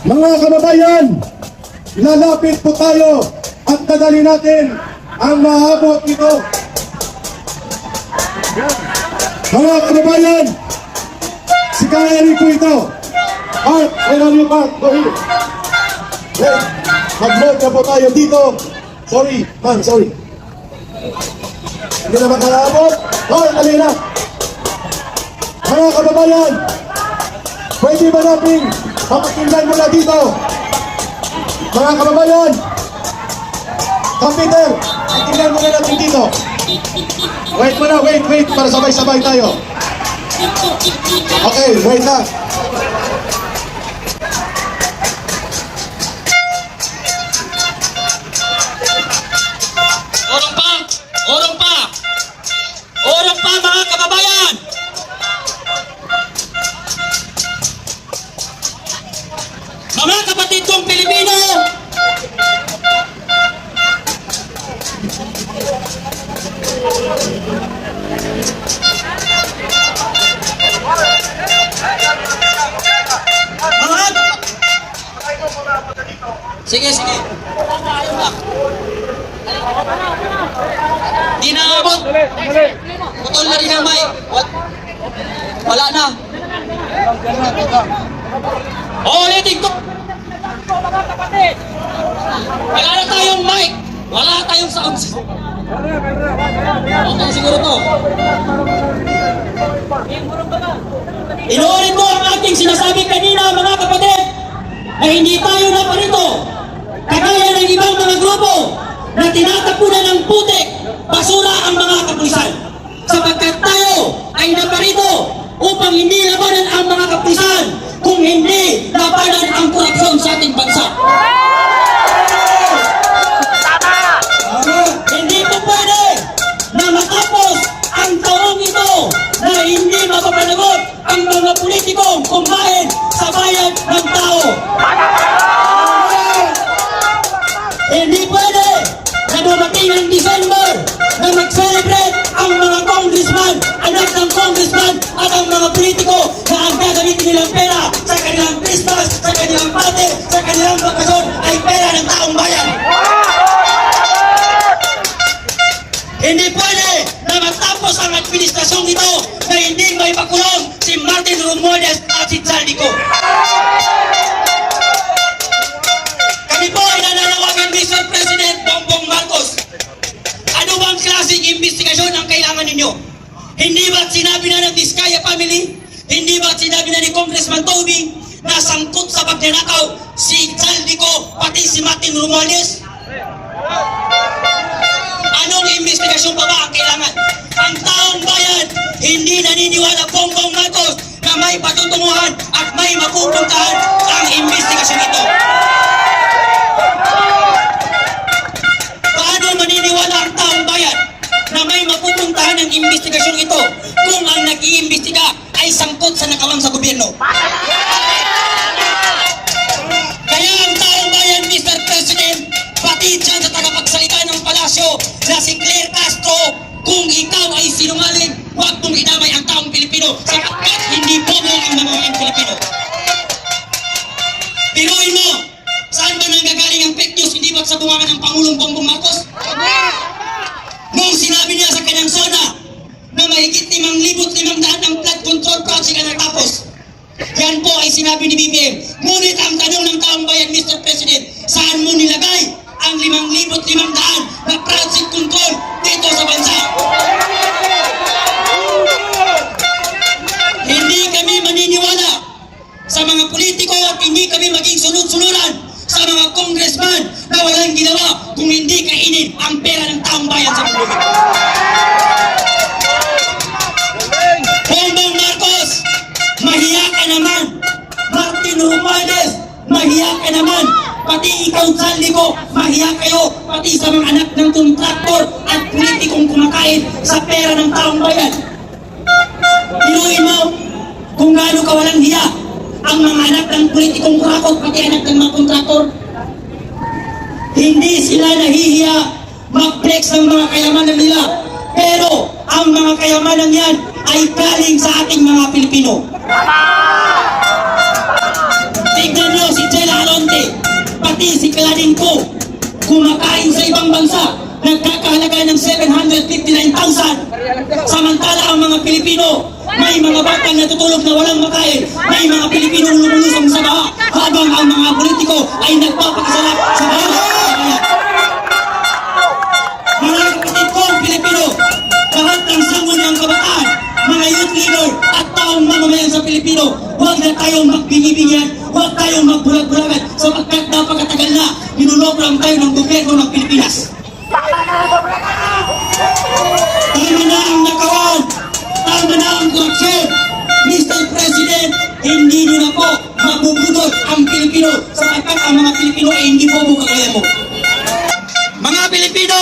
Mga kababayan, lalapit po tayo at dadali natin ang mahabot nito. Mga kababayan, si Kayari po ito. Mark, where are you, Mark? Go here. Wait, mag-load na po tayo dito. Sorry, man, sorry. Hindi na makalaabot. Hoy, dali na. Mga kababayan, pwede ba natin mapakinggan mula dito? Mga kababayan, Kapiter, pakinggan muna natin dito. Wait muna, wait, wait, para sabay-sabay tayo. Okay, wait lang. Di na abot. Putol na rin ang mic. Wala na. Oh, ulitin ko. Wala na tayong mic. Wala tayong sound. Okay, siguro to. Inuulit ko ang ating sinasabi kanina mga kapatid na hindi tayo na parito kagaya ng ibang mga grupo na tinatapunan ng putik, basura ang mga kapulisan. Sapagkat tayo ay naparito upang hindi labanan ang mga kapulisan kung hindi labanan ang korupsyon sa ating bansa. Hindi po pwede na matapos ang taong ito na hindi mapapanagot ang mga politikong kumain sa bayan ng tao. Hindi pwede na dumating ang December mga politiko na ang gagamitin nilang pera sa kanilang Christmas, sa kanilang party, sa kanilang bakasyon ay pera ng taong bayan. Hindi pwede na matapos ang administrasyong ito na hindi may pakulong si Martin Romualdez at si Zaldico. Hindi ba't sinabi na ng Vizcaya family? Hindi ba't sinabi na ni Congressman Toby na sangkot sa pagnanakaw si Zaldico pati si Martin Romualdez? Anong investigasyon pa ba ang kailangan? Ang taong bayan, hindi naniniwala Bongbong Marcos na may patutunguhan at may mapupuntahan ang investigasyon ito. Paano maniniwala ang taong bayan na may mapupuntahan ang investigasyon ito kung ang nag-iimbestiga ay sangkot sa nakawang sa gobyerno? Kaya ang taong bayan, Mr. President, pati dyan sa tagapagsalita ng palasyo na si Claire Castro, kung ikaw ay sinungaling, huwag mong idamay ang taong Pilipino sapagkat hindi bobo ang mamamayan Pilipino. Pinuin mo, saan ba nanggagaling ang fake news hindi ba sa bunga ng Pangulong Bongbong Marcos? Control project ang natapos. Yan po ay sinabi ni BBM. Ngunit ang tanong ng taong bayan, Mr. President, saan mo nilagay ang limang libot limang daan na project control dito sa bansa? Hindi kami maniniwala sa mga politiko at hindi kami maging sunod-sunuran sa mga congressman na walang ginawa kung hindi kainin ang pera ng taong bayan sa publiko. Mahiya ka naman. Pati ikaw, Saldico, mahiya kayo. Pati sa mga anak ng kontraktor at politikong kumakain sa pera ng taong bayan. Pinuin mo kung gaano ka walang hiya ang mga anak ng politikong kurakot, pati anak ng mga kontraktor. Hindi sila nahihiya mag-flex ng mga kayamanan nila. Pero ang mga kayamanan yan ay galing sa ating mga Pilipino. Tignan nyo si Pati si Claudine ko, kumakain sa ibang bansa, nagkakahalaga ng 759,000. Samantala ang mga Pilipino, may mga batang natutulog na walang makain, may mga Pilipino lumulusong sa baha, habang ang mga politiko ay nagpapakasalap sa baha. Mga kapatid kong Pilipino, lahat ng sangon ng kabataan, mga youth leader at taong mamamayan sa Pilipino, huwag na tayong magbinibigyan, huwag tayong magbulag-bulagan sapagkat napakatagal na binuloko lang tayo ng gobyerno ng Pilipinas. Tama na ang nakawan! Tama na ang korupsyon! Mr. President, hindi nyo na po mabubudot ang Pilipino sapagkat ang mga Pilipino ay hindi po bukagaya mo. Mga Pilipino,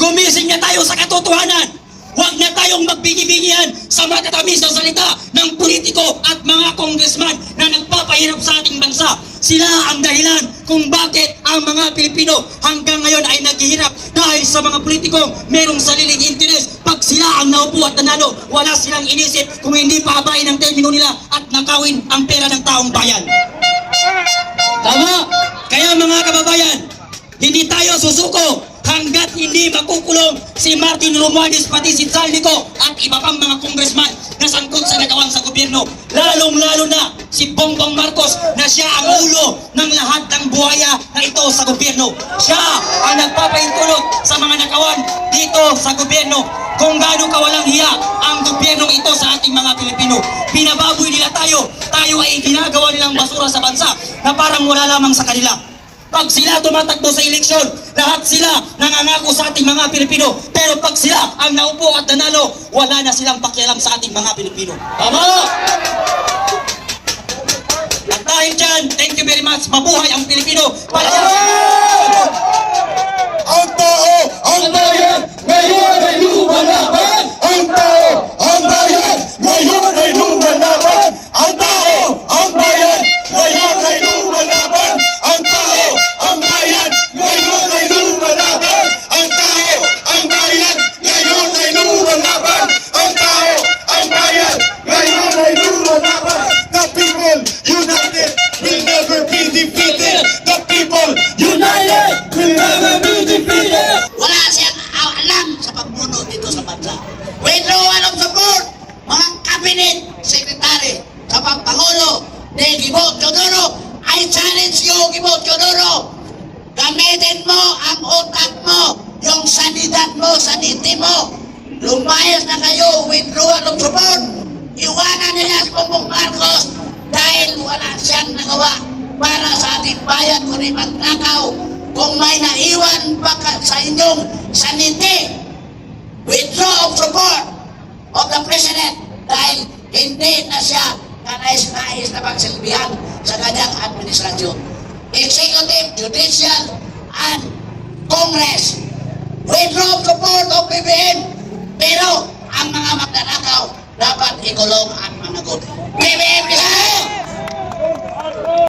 gumising na tayo sa katotohanan. Huwag na tayong magbigi-bigihan sa matatamis na salita ng politiko at mga congressman na nagpapahirap sa ating bansa. Sila ang dahilan kung bakit ang mga Pilipino hanggang ngayon ay naghihirap dahil sa mga politikong merong sariling interes. Pag sila ang naupo at nanalo, wala silang inisip kung hindi paabain ang termino nila at nakawin ang pera ng taong bayan. Tama? Kaya mga kababayan, hindi tayo susuko hanggat hindi makukulong si Martin Romualdez pati si Saldico at iba pang mga congressman na sangkot sa nagawang sa gobyerno. Lalong-lalo na si Bongbong Marcos na siya ang ulo ng lahat ng buhaya na ito sa gobyerno. Siya ang nagpapaintulot sa mga nakawan dito sa gobyerno kung gaano kawalang hiya ang gobyernong ito sa ating mga Pilipino. Pinababoy nila tayo. Tayo ay ginagawa nilang basura sa bansa na parang wala lamang sa kanila. Pag sila tumatakbo sa eleksyon, lahat sila nangangako sa ating mga Pilipino. Pero pag sila ang naupo at nanalo, wala na silang pakialam sa ating mga Pilipino. Tama! At dahil dyan, thank you very much. Mabuhay ang Pilipino. Palayasin! Ang tao, ang bayan, ngayon ay lumalaban! Lumayas na kayo, withdrawal of support. Iwanan niya si Bongbong Marcos dahil wala siyang nagawa para sa ating bayan kundi magnakaw. Kung may naiwan pa sa inyong saniti, withdraw of support of the President dahil hindi na siya kanais-nais na pagsilbihan sa kanyang administrasyon. Executive, Judicial, and Congress. Withdraw support of BBM. Pero ang mga magnanakaw, dapat ikulong ang mga good. May, may,